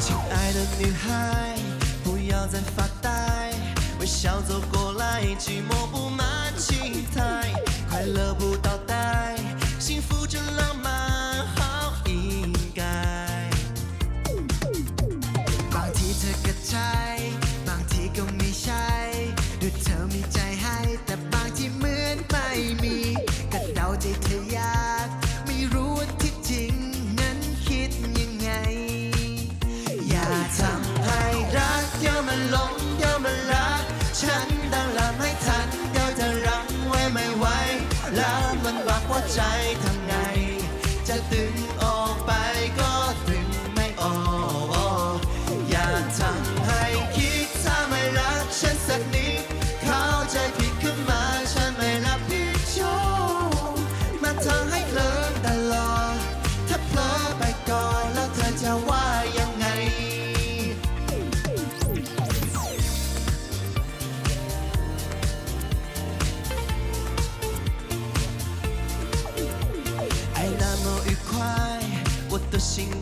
亲爱的女孩，不要再发呆，微笑走过来，寂寞不。 หลงเดี๋ยวมันรัก ฉันดังลักให้ทันเดี๋ยวจะรังไว้ไม่ไหวแล้วมันวักหัวใจทำไง จะดึงออกไปก็ดึง never